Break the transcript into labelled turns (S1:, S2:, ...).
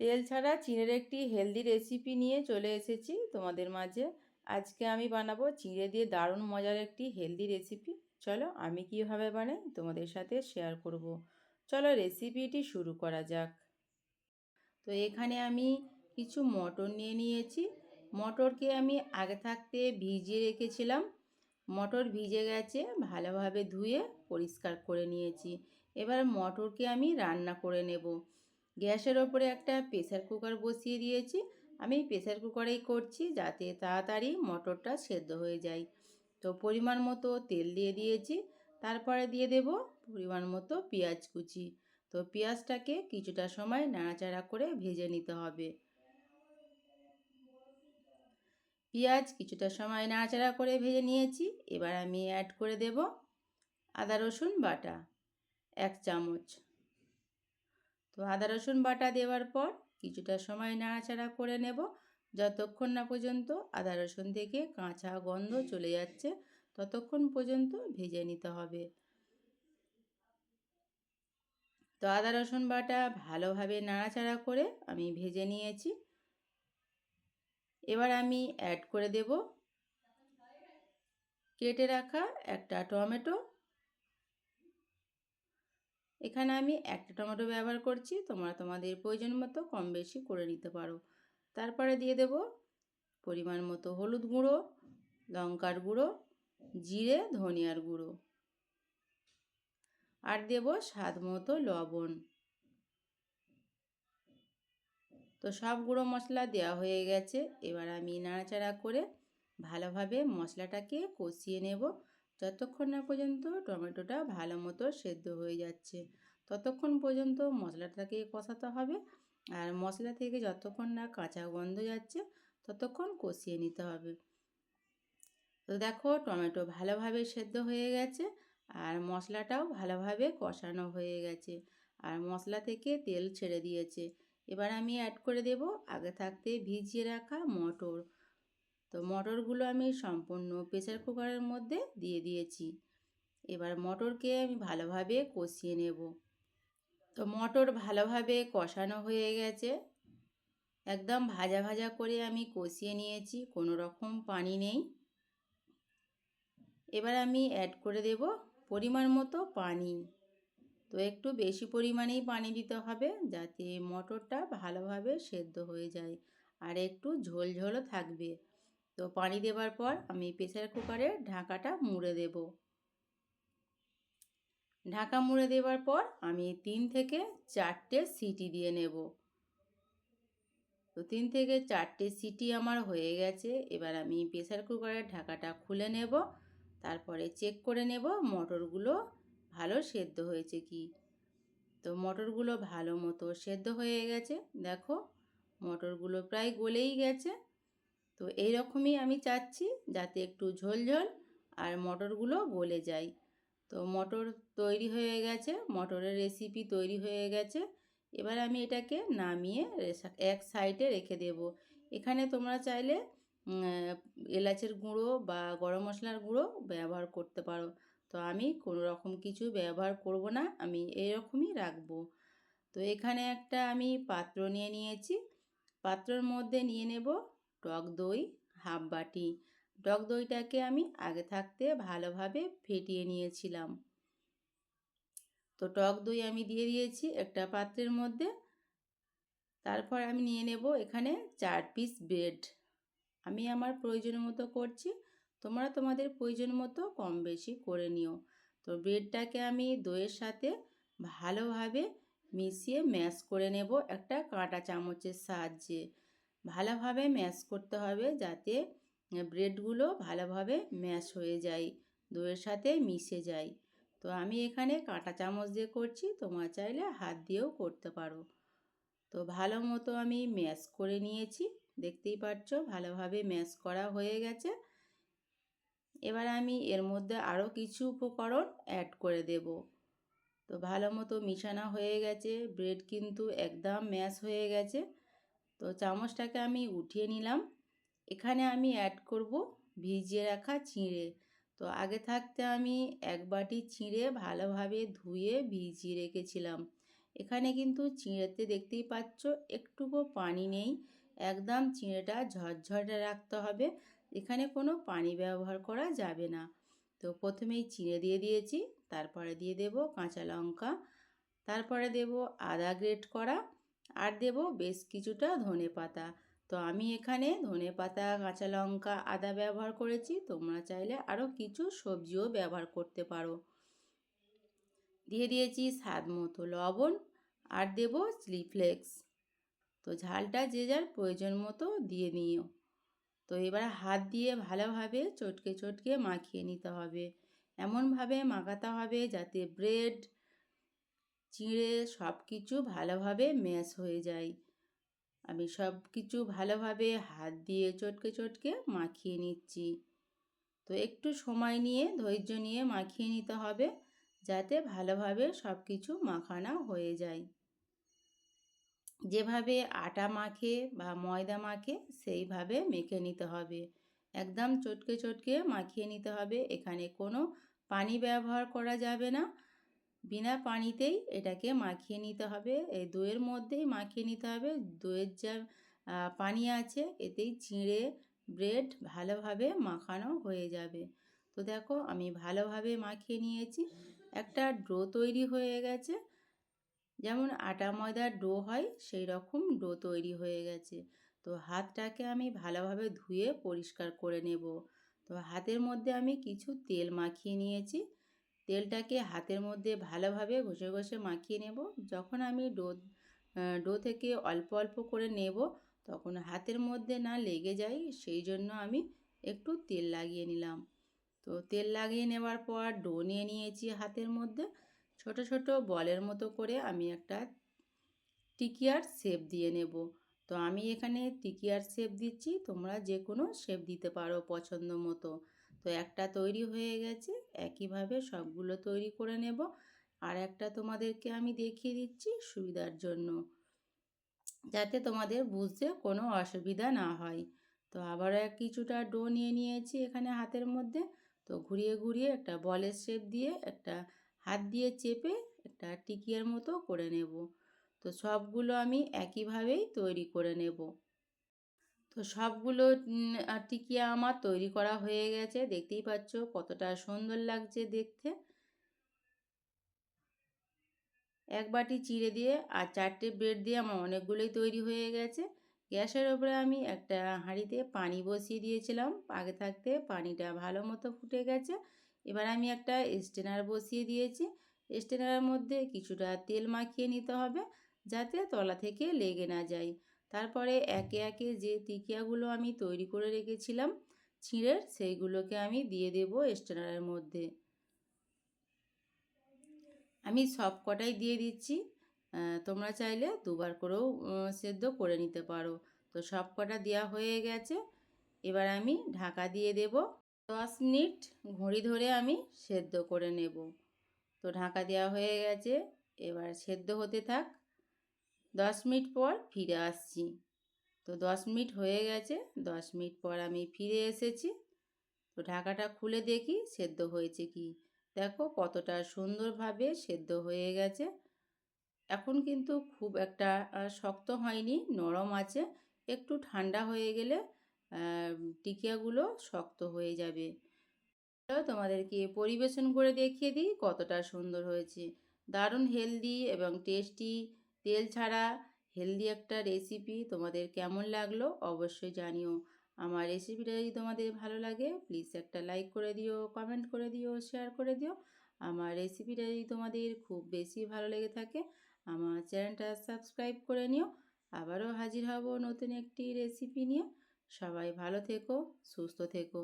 S1: তেল ছাড়া চিঁড়ের একটি হেলদি রেসিপি নিয়ে চলে এসেছি তোমাদের মাঝে। আজকে আমি বানাবো চিঁড়ে দিয়ে দারুণ মজার একটি হেলদি রেসিপি চলো আমি কীভাবে বানাই তোমাদের সাথে শেয়ার করব। চলো রেসিপিটি শুরু করা যাক। তো এখানে আমি কিছু মটর নিয়ে নিয়েছি। মটরকে আমি আগে থাকতে ভিজিয়ে রেখেছিলাম। মটর ভিজে গেছে, ভালোভাবে ধুয়ে পরিষ্কার করে নিয়েছি। এবার মটরকে আমি রান্না করে নেব। গ্যাসের ওপরে একটা প্রেসার কুকার বসিয়ে দিয়েছি। আমি প্রেসার কুকারেই করছি যাতে তাড়াতাড়ি মটরটা সেদ্ধ হয়ে যায়। তো পরিমাণ মতো তেল দিয়ে দিয়েছি। তারপরে দিয়ে দেব পরিমাণ মতো পেঁয়াজ কুচি। তো পেঁয়াজটাকে কিছুটা সময় নাড়াচাড়া করে ভেজে নিতে হবে। পেঁয়াজ কিছুটা সময় নাড়াচাড়া করে ভেজে নিয়েছি। এবার আমি অ্যাড করে দেব আদা রসুন বাটা, এক চামচ। তো আদা, রসুন বাটা দেওয়ার পর কিছুটা সময় নাড়াচাড়া করে নেব। যতক্ষণ না পর্যন্ত আদা, রসুন থেকে কাঁচা গন্ধ চলে যাচ্ছে, ততক্ষণ পর্যন্ত ভেজে নিতে হবে। তো আদা, রসুন বাটা ভালোভাবে নাড়াচাড়া করে আমি ভেজে নিয়েছি। এবার আমি অ্যাড করে দেব। কেটে রাখা একটা টমেটো এখানে আমি একটা টমেটো ব্যবহার করছি, তোমরা তোমাদের প্রয়োজন মতো কম বেশি করে নিতে পারো। তারপরে দিয়ে দেব পরিমাণ মতো হলুদ গুঁড়ো, লঙ্কার গুঁড়ো, জিরে, ধনিয়ার গুঁড়ো। আর দেব স্বাদ মতো লবণ। তো সব গুঁড়ো মশলা দেওয়া হয়ে গেছে। এবার আমি নাড়াচাড়া করে ভালোভাবে মশলাটাকে কষিয়ে নেব। যতক্ষণ না পর্যন্ত টমেটোটা ভালো মতো সেদ্ধ হয়ে যাচ্ছে, ততক্ষণ পর্যন্ত মশলাটাকে কষাতে হবে। আর মশলা থেকে যতক্ষণ না কাঁচা গন্ধ যাচ্ছে, ততক্ষণ কষিয়ে নিতে হবে। তো দেখো, টমেটো ভালোভাবে সেদ্ধ হয়ে গেছে আর মশলাটাও ভালোভাবে কষানো হয়ে গেছে আর মশলা থেকে তেল ছেড়ে দিয়েছে। এবার আমি অ্যাড করে দেব আগে থাকতে ভিজিয়ে রাখা মটর। তো মটরগুলো আমি সম্পূর্ণ প্রেসার কুকারের মধ্যে দিয়ে দিয়েছি। এবার মটরকে আমি ভালোভাবে কষিয়ে নেব। তো মটর ভালোভাবে কষানো হয়ে গেছে। একদম ভাজা ভাজা করে আমি কষিয়ে নিয়েছি, কোনো রকম পানি নেই। এবার আমি অ্যাড করে দেব পরিমাণ মতো পানি। তো একটু বেশি পরিমাণেই পানি দিতে হবে যাতে মটরটা ভালোভাবে সেদ্ধ হয়ে যায় আর একটু ঝোলঝোলও থাকবে। তো পানি দেওয়ার পর আমি প্রেসার কুকারে ঢাকাটা মুড়ে দেব। ঢাকা মুড়ে দেওয়ার পর আমি তিন থেকে চারটে সিটি দিয়ে নেব। তো তিন থেকে চারটে সিটি আমার হয়ে গেছে, এবার আমি প্রেসার কুকারের ঢাকাটা খুলে নেব। তারপরে চেক করে নেব মটরগুলো ভালো সেদ্ধ হয়েছে কি। তো মটরগুলো ভালো মতো সেদ্ধ হয়ে গেছে, দেখো মটরগুলো প্রায় গলেই গেছে। তো এই রকমই আমি চাচ্ছি যাতে একটু ঝোল ঝোল আর মটরগুলো গলে যায়। তো মটর তৈরি হয়ে গেছে, মটরের রেসিপি তৈরি হয়ে গেছে। এবার আমি এটাকে নামিয়ে এক সাইডে রেখে দেব। এখানে তোমরা চাইলে এলাচের গুঁড়ো বা গরম মশলার গুঁড়ো ব্যবহার করতে পারো। তো আমি কোনো রকম কিছু ব্যবহার করব না, আমি এরকমই রাখব। তো এখানে একটা আমি পাত্র নিয়ে নিয়েছি। পাত্রর মধ্যে নিয়ে নেব টক দই, হাফ বাটি। টক দইটাকে আমি আগে থাকতে ভালোভাবে ফেটিয়ে নিয়েছিলাম। তো টক দই আমি দিয়ে দিয়েছি একটা পাত্রের মধ্যে। তারপর আমি নিয়ে নেব এখানে চার পিস ব্রেড। আমি আমার প্রয়োজন মতো করছি, তোমরা তোমাদের প্রয়োজন মতো কম বেশি করে নিও। তো ব্রেডটাকে আমি দইয়ের সাথে ভালোভাবে মিশিয়ে ম্যাশ করে নেব একটা কাঁটা চামচের সাহায্যে। ভালোভাবে ম্যাশ করতে হবে যাতে ব্রেডগুলো ভালোভাবে ম্যাশ হয়ে যায়, দইয়ের সাথে মিশে যায়। তো আমি এখানে কাঁটা চামচ দিয়ে করছি, তোমার চাইলে হাত দিয়েও করতে পারো। তো ভালো মতো আমি ম্যাশ করে নিয়েছি, দেখতেই পাচ্ছ ভালোভাবে ম্যাশ করা হয়ে গেছে। এবার আমি এর মধ্যে আরও কিছু উপকরণ অ্যাড করে দেব। তো ভালো মতো মিশানো হয়ে গেছে, ব্রেড কিন্তু একদম ম্যাশ হয়ে গেছে। তো চামচটাকে আমি উঠিয়ে নিলাম। এখানে আমি অ্যাড করব ভিজিয়ে রাখা চিঁড়ে। তো আগে থাকতে আমি এক বাটি চিঁড়ে ভালোভাবে ধুয়ে ভিজিয়ে রেখেছিলাম। এখানে কিন্তু চিঁড়েতে দেখতেই পাচ্ছ একটুকু পানি নেই। একদম চিঁড়েটা ঝরঝরে রাখতে হবে। এখানে কোনো পানি ব্যবহার করা যাবে না। তো প্রথমেই চিঁড়ে দিয়ে দিয়েছি, তারপরে দিয়ে দেব কাঁচা লঙ্কা, তারপরে দেব আদা গ্রেট করা। আর দেব বেশ কিছুটা ধনে পাতা। তো আমি এখানে ধনে পাতা, কাঁচা লঙ্কা, আদা ব্যবহার করেছি। তোমরা চাইলে আরও কিছু সবজিও ব্যবহার করতে পারো। দিয়ে দিয়েছি স্বাদ মতো লবণ আর দেব চিলি ফ্লেক্স তো ঝালটা যে যার প্রয়োজন মতো দিয়ে নিও। তো এবার হাত দিয়ে ভালোভাবে চটকে চটকে মাখিয়ে নিতে হবে। এমনভাবে মাখাতে হবে যাতে ব্রেড চিঁড়ে সব কিছু ভালোভাবে ম্যাশ হয়ে যায়। আমি সব কিছু ভালোভাবে হাত দিয়ে চটকে চটকে মাখিয়ে নিচ্ছি। তো একটু সময় নিয়ে, ধৈর্য নিয়ে মাখিয়ে নিতে হবে যাতে ভালোভাবে সব কিছু মাখানো হয়ে যায়। যেভাবে আটা মাখে বা ময়দা মাখে, সেইভাবে মেখে নিতে হবে। একদম চটকে চটকে মাখিয়ে নিতে হবে। এখানে কোনো পানি ব্যবহার করা যাবে না। বিনা পানিতেই এটাকে মাখিয়ে নিতে হবে। এই দইয়ের মধ্যেই মাখিয়ে নিতে হবে। দইয়ের যা পানি আছে, এতেই চিঁড়ে, ব্রেড ভালোভাবে মাখানো হয়ে যাবে। তো দেখো, আমি ভালোভাবে মাখিয়ে নিয়েছি। একটা ডো তৈরি হয়ে গেছে। যেমন আটা ময়দার ডো হয়, সেই রকম ডো তৈরি হয়ে গেছে। তো হাতটাকে আমি ভালোভাবে ধুয়ে পরিষ্কার করে নেব। তো হাতের মধ্যে আমি কিছু তেল মাখিয়ে নিয়েছি। তেলটাকে হাতের মধ্যে ভালোভাবে ঘষে ঘষে মাখিয়ে নেব। যখন আমি ডো ডো থেকে অল্প অল্প করে নেব, তখন হাতের মধ্যে না লেগে যায়, সেই জন্য আমি একটু তেল লাগিয়ে নিলাম। তো তেল লাগিয়ে নেওয়ার পর ডো নিয়ে নিয়েছি হাতের মধ্যে। ছোট ছোট বলের মতো করে আমি একটা টিকিয়ার শেপ দিয়ে নেব। তো আমি এখানে টিকিয়ার শেপ দিচ্ছি, তোমরা যে কোনো শেপ দিতে পারো পছন্দ মতো। তো একটা তৈরি হয়ে গেছে, একইভাবে সবগুলো তৈরি করে নেব। আর একটা তোমাদেরকে আমি দেখিয়ে দিচ্ছি সুবিধার জন্য, যাতে তোমাদের বুঝতে কোনো অসুবিধা না হয়। তো আবারও এক কিছুটা ডো নিয়ে নিয়েছি এখানে হাতের মধ্যে। তো ঘুরিয়ে ঘুরিয়ে একটা বলের শেপ দিয়ে একটা হাত দিয়ে চেপে একটা টিকিয়ার মতো করে নেব। তো সবগুলো আমি একইভাবেই তৈরি করে নেব। তো সবগুলো টিকিয়া আমার তৈরি করা হয়ে গেছে। দেখতেই পাচ্ছ কতটা সুন্দর লাগছে দেখতে। এক বাটি চিড়ে দিয়ে আর চারটে ব্রেড দিয়ে আমার অনেকগুলোই তৈরি হয়ে গেছে। গ্যাসের ওপরে আমি একটা হাঁড়িতে পানি বসিয়ে দিয়েছিলাম। আগে থাকতে পানিটা ভালো মতো ফুটে গেছে। এবার আমি একটা স্টেনার বসিয়ে দিয়েছি। স্টেনারের মধ্যে কিছুটা তেল মাখিয়ে নিতে হবে যাতে তলা থেকে লেগে না যায়। তারপরে একে একে যে টিকিয়াগুলো আমি তৈরি করে রেখেছিলাম ছিঁড়ের সেইগুলোকে আমি দিয়ে দেব স্টেনারের মধ্যে। আমি সব কটাই দিয়ে দিচ্ছি। তোমরা চাইলে দুবার করেও সেদ্ধ করে নিতে পারো। তো সব কটা দেওয়া হয়ে গেছে। এবার আমি ঢাকা দিয়ে দেব। দশ মিনিট ঘড়ি ধরে আমি সেদ্ধ করে নেব। তো ঢাকা দেওয়া হয়ে গেছে। এবার সেদ্ধ হতে থাক। দশ মিনিট পর ফিরে আসছি। তো দশ মিনিট হয়ে গেছে, দশ মিনিট পর আমি ফিরে এসেছি। তো ঢাকাটা খুলে দেখি, সেদ্ধ হয়েছে কি? দেখো কতটা সুন্দরভাবে সেদ্ধ হয়ে গেছে। এখন কিন্তু খুব একটা শক্ত হয়নি, নরম আছে। একটু ঠান্ডা হয়ে গেলে টিকিয়াগুলো শক্ত হয়ে যাবে। তোমাদেরকে পরিবেশন করে দেখিয়ে দিই কতটা সুন্দর হয়েছে। দারুণ হেলদি এবং টেস্টি তেল ছাড়া হেলদি একটা রেসিপি তোমাদের কেমন লাগল অবশ্যই জানিও। আমার রেসিপিটা যদি তোমাদের ভালো লাগে প্লিজ একটা লাইক করে দিও কমেন্ট করে দিও শেয়ার করে দিও। আমার রেসিপিটা যদি তোমাদের খুব বেশি ভালো লেগে থাকে, আমার চ্যানেলটা সাবস্ক্রাইব করে নিও। আবারও হাজির হব নতুন একটি রেসিপি নিয়ে। সবাই ভালো থেকো, সুস্থ থেকো।